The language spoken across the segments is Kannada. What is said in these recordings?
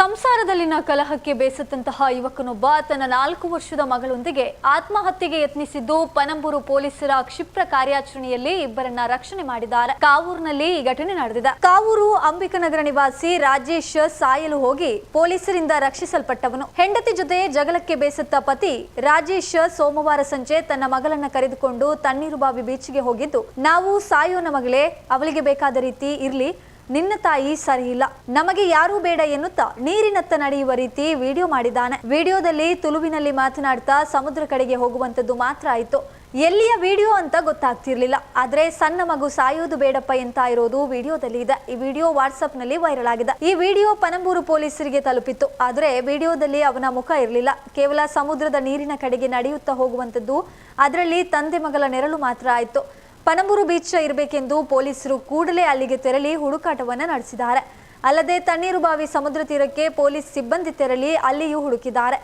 ಸಂಸಾರದಲ್ಲಿನ ಕಲಹಕ್ಕೆ ಬೇಸತ್ತಂತಹ ಯುವಕನೊಬ್ಬ ತನ್ನ ನಾಲ್ಕು ವರ್ಷದ ಮಗಳೊಂದಿಗೆ ಆತ್ಮಹತ್ಯೆಗೆ ಯತ್ನಿಸಿದ್ದು ಪನಂಬೂರು ಪೊಲೀಸರ ಕ್ಷಿಪ್ರ ಕಾರ್ಯಾಚರಣೆಯಲ್ಲಿ ಇಬ್ಬರನ್ನ ರಕ್ಷಣೆ ಮಾಡಿದ್ದಾರೆ. ಕಾವೂರಿನಲ್ಲಿ ಈ ಘಟನೆ ನಡೆದಿದೆ. ಕಾವೂರು ಅಂಬಿಕನಗರ ನಿವಾಸಿ ರಾಜೇಶ್ ಸಾಯಲು ಹೋಗಿ ಪೊಲೀಸರಿಂದ ರಕ್ಷಿಸಲ್ಪಟ್ಟವನು. ಹೆಂಡತಿ ಜೊತೆ ಜಗಳಕ್ಕೆ ಬೇಸತ್ತ ಪತಿ ರಾಜೇಶ್ ಸೋಮವಾರ ಸಂಜೆ ತನ್ನ ಮಗಳನ್ನ ಕರೆದುಕೊಂಡು ತಣ್ಣೀರುಬಾವಿ ಬೀಚ್ಗೆ ಹೋಗಿದ್ದು, ನಾವು ಸಾಯೋನ ಮಗಳೇ, ಅವಳಿಗೆ ಬೇಕಾದ ರೀತಿ ಇರ್ಲಿ ನಿನ್ನ ತಾಯಿ ಸರಿ ಇಲ್ಲ. ನಮಗೆ ಯಾರೂ ಬೇಡ ಎನ್ನುತ್ತಾ ನೀರಿನತ್ತ ನಡೆಯುವ ರೀತಿ ವಿಡಿಯೋ ಮಾಡಿದ್ದಾನೆ. ವಿಡಿಯೋದಲ್ಲಿ ತುಳುವಿನಲ್ಲಿ ಮಾತನಾಡ್ತಾ ಸಮುದ್ರ ಕಡೆಗೆ ಹೋಗುವಂತದ್ದು ಮಾತ್ರ ಆಯಿತು. ಎಲ್ಲಿಯ ವಿಡಿಯೋ ಅಂತ ಗೊತ್ತಾಗ್ತಿರ್ಲಿಲ್ಲ. ಆದ್ರೆ ಸಣ್ಣ ಮಗು ಸಾಯೋದು ಬೇಡಪ್ಪ ಎಂತ ಇರೋದು ವಿಡಿಯೋದಲ್ಲಿ ಇದೆ. ಈ ವಿಡಿಯೋ ವಾಟ್ಸ್ಆಪ್ನಲ್ಲಿ ವೈರಲ್ ಆಗಿದೆ. ಈ ವಿಡಿಯೋ ಪನಂಬೂರು ಪೊಲೀಸರಿಗೆ ತಲುಪಿತ್ತು. ಆದ್ರೆ ವಿಡಿಯೋದಲ್ಲಿ ಅವನ ಮುಖ ಇರಲಿಲ್ಲ. ಕೇವಲ ಸಮುದ್ರದ ನೀರಿನ ಕಡೆಗೆ ನಡೆಯುತ್ತಾ ಹೋಗುವಂತದ್ದು ಅದರಲ್ಲಿ ತಂದೆ ಮಗಳ ನೆರಳು ಮಾತ್ರ ಆಯಿತು. ಪನಂಬೂರು ಬೀಚ್ ಇರಬೇಕೆಂದು ಪೊಲೀಸರು ಕೂಡಲೇ ಅಲ್ಲಿಗೆ ತೆರಳಿ ಹುಡುಕಾಟವನ್ನು ನಡೆಸಿದ್ದಾರೆ. ಅಲ್ಲದೆ ತಣ್ಣೀರುಬಾವಿ ಸಮುದ್ರ ತೀರಕ್ಕೆ ಪೊಲೀಸ್ ಸಿಬ್ಬಂದಿ ತೆರಳಿ ಅಲ್ಲಿಯೂ ಹುಡುಕಿದ್ದಾರೆ.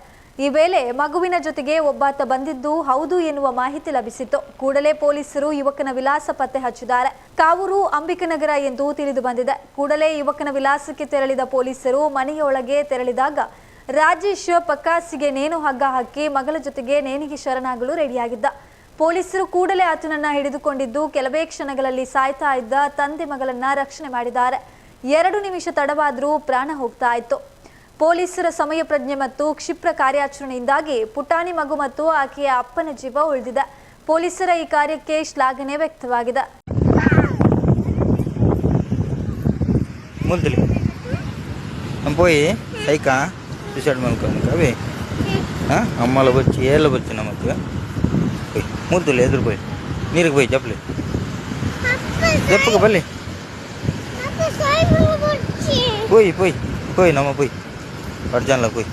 ಈ ವೇಳೆ ಮಗುವಿನ ಜೊತೆಗೆ ಒಬ್ಬಾತ ಬಂದಿದ್ದು ಹೌದು ಎನ್ನುವ ಮಾಹಿತಿ ಲಭಿಸಿತ್ತು. ಕೂಡಲೇ ಪೊಲೀಸರು ಯುವಕನ ವಿಲಾಸ ಪತ್ತೆ ಹಚ್ಚಿದ್ದಾರೆ. ಕಾವೂರು ಅಂಬಿಕನಗರ ಎಂದು ತಿಳಿದು ಬಂದಿದೆ. ಕೂಡಲೇ ಯುವಕನ ವಿಲಾಸಕ್ಕೆ ತೆರಳಿದ ಪೊಲೀಸರು ಮನೆಯೊಳಗೆ ತೆರಳಿದಾಗ, ರಾಜೇಶ್ ಪಕ್ಕಾಸಿಗೆ ನೇಣು ಹಗ್ಗ ಹಾಕಿ ಮಗಳ ಜೊತೆಗೆ ನೇಣಿಗೆ ಶರಣಾಗಲು ರೆಡಿಯಾಗಿದ್ದ. ಪೊಲೀಸರು ಕೂಡಲೇ ಆತನನ್ನ ಹಿಡಿದುಕೊಂಡಿದ್ದು ಕೆಲವೇ ಕ್ಷಣಗಳಲ್ಲಿ ಸಾಯ್ತಾ ಇದ್ದ ತಂದೆ ಮಗಳನ್ನ ರಕ್ಷಣೆ ಮಾಡಿದ್ದಾರೆ ಎರಡು ನಿಮಿಷ ತಡವಾದರೂ ಪ್ರಾಣ ಹೋಗ್ತಾ ಇತ್ತು ಪೊಲೀಸರ ಸಮಯ ಪ್ರಜ್ಞೆ ಮತ್ತು ಕ್ಷಿಪ್ರ ಕಾರ್ಯಾಚರಣೆಯಿಂದಾಗಿ ಪುಟಾಣಿ ಮಗು ಮತ್ತು ಆಕೆಯ ಅಪ್ಪನ ಜೀವ ಉಳಿದಿದೆ ಪೊಲೀಸರ ಈ ಕಾರ್ಯಕ್ಕೆ ಶ್ಲಾಘನೆ ವ್ಯಕ್ತವಾಗಿದೆ ముందులు పోయి సైకా సూసైడ్ మనకు అవి అమ్మలో వచ్చి ఏళ్ళ వచ్చి నమ్మకు పోయి ముద్దులు ఎదురు పోయి నీరుకు పోయి చెప్పలే చెప్పుకు పల్లి పోయి పోయి పోయి నమ్మ పోయి పడ్జాన్లో పోయి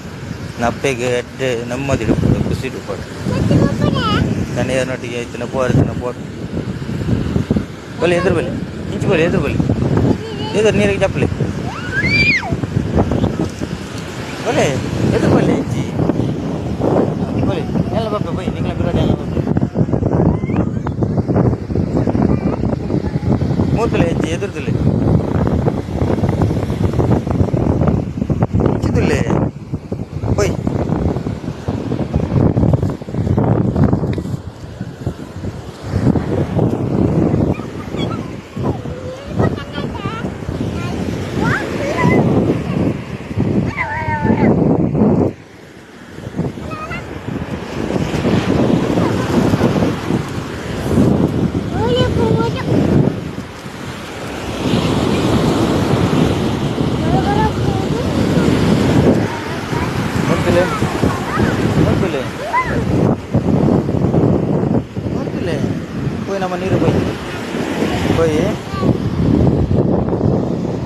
ನಪ್ಪೆ ಗಡ್ಡೆ ನಮ್ಮದು ಹಿಡ್ಕೊಡು ಖುಷಿ ಹಿಡ್ಕೊಡು ತನೆಯರೊಟ್ಟಿಗೆ ಆಯ್ತು, ನಪ್ಪು ಅರ್ತಿನ ಪೋಟ್ ಬಲ್ಲಿ, ಎದುರು ಬಲ್ಲಿ. ಇಂಚು ಬಲ್ಲಿ, ಎದುರು ಬಲ್ಲಿ. ಎದುರು ನೀರಿಗೆ ಚಪ್ಪಲಿ ಬಲೆ ಎದುರು ಬಲ್ಲಿ, ಇಂಚಿ. ಮೂತಲೆ ಇಂಚಿ ಎದುರುದಿಲ್ಲ কোন পেলে কোন পেলে কই না মানে রুবাই কই